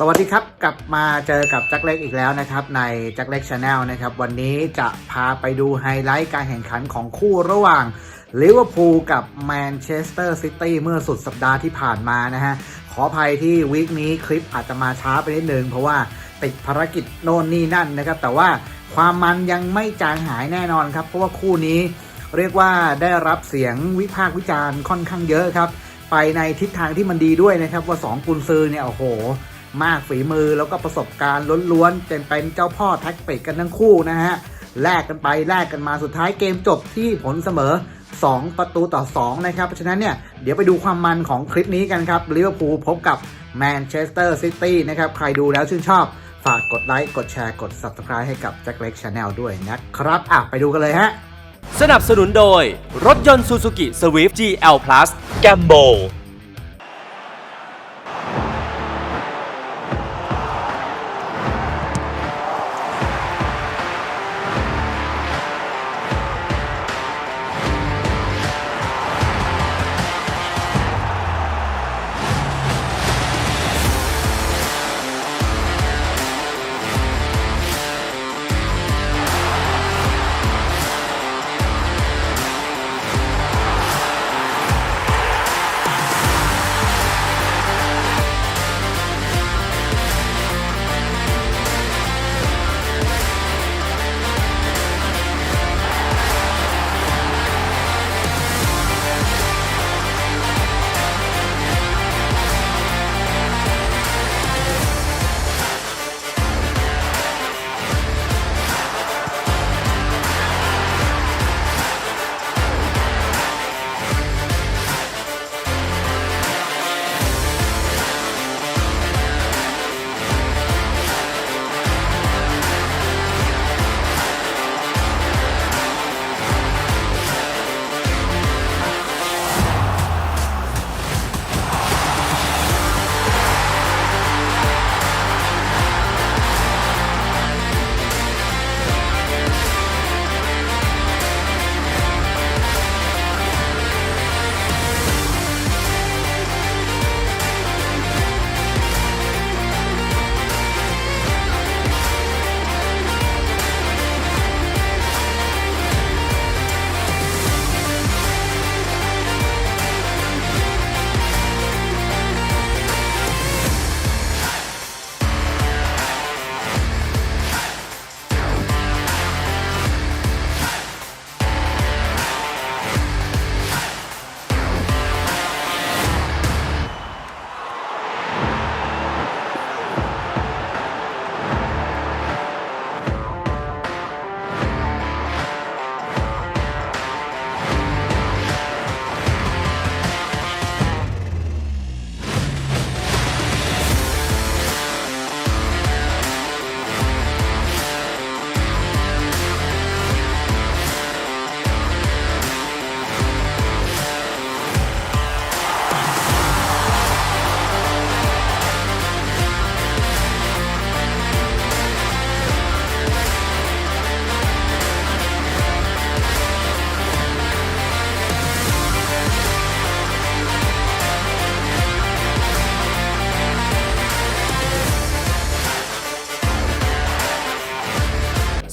สวัสดีครับกลับมาเจอกับแจ็คเล็กอีกแล้วนะครับ ในแจ็คเล็กชาแนลนะครับ วันนี้จะพาไปดูไฮไลท์การแข่งขันของคู่ระหว่างลิเวอร์พูลกับแมนเชสเตอร์ซิตี้เมื่อสุดสัปดาห์ที่ผ่านมานะฮะ ขออภัยที่วีคนี้คลิปอาจจะมาช้าไปนิดนึง เพราะว่าติดภารกิจโน่นนี่นั่นนะครับ แต่ว่าความมันยังไม่จางหายแน่นอนครับ เพราะว่าคู่นี้เรียกว่าได้รับเสียงวิพากษ์วิจารณ์ค่อนข้างเยอะครับ ไปในทิศทางที่มันดีด้วยนะครับว่า2กุนซือเนี่ยโอ้โห มากฝีมือแล้วก็ประสบการณ์ล้วนๆเป็นเป็นเจ้าพ่อแท็กติกกันทั้งคู่นะฮะแลกกันไปแลกกันมาสุดท้ายเกมจบที่ผลเสมอ 2 ประตูต่อ 2 นะครับ เพราะฉะนั้นเนี่ยเดี๋ยวไปดูความมันของคลิปนี้กันครับลิเวอร์พูลพบกับแมนเชสเตอร์ซิตี้นะครับ ใครดูแล้วชื่นชอบ ฝากกดไลค์ กดแชร์ กด Subscribe ให้กับแจ็คเล็กชาแนลด้วยนะครับ อะ ไปดูกันเลยฮะ สนับสนุนโดย รถยนต์ Suzuki Swift GL Plus แ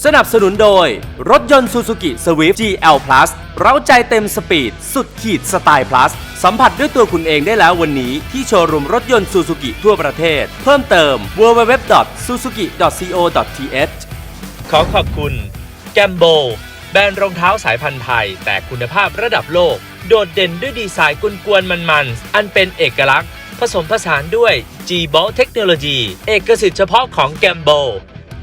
สนับสนุนโดย รถยนต์ Suzuki Swift GL Plus เร้าใจเต็มสปีด สุดขีดสไตล์ plus สัมผัสด้วยตัวคุณเองได้แล้ววันนี้ที่โชว์รูมรถยนต์ Suzuki ทั่วประเทศ เพิ่มเติม www.suzuki.co.th ขอขอบคุณ แกมโบ แบรนด์รองเท้าสายพันธุ์ไทย แต่คุณภาพระดับโลก โดดเด่นด้วยดีไซน์กวนๆมันๆ อันเป็นเอกลักษณ์ ผสมผสานด้วย g b o l เทคโนโลยีเอกสิทธิ์เฉพาะของแกมโบ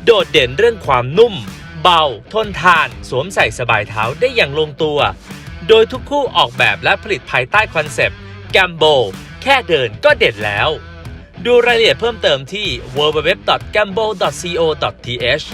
โดดเด่นเรื่องความนุ่ม เบา ทนทาน สวมใส่สบายเท้าได้อย่างลงตัว โดยทุกคู่ออกแบบและผลิตภายใต้คอนเซปต์แกมโบแค่เดินก็เด็ดแล้ว ดูรายละเอียดเพิ่มเติมที่ www.gambo.co.th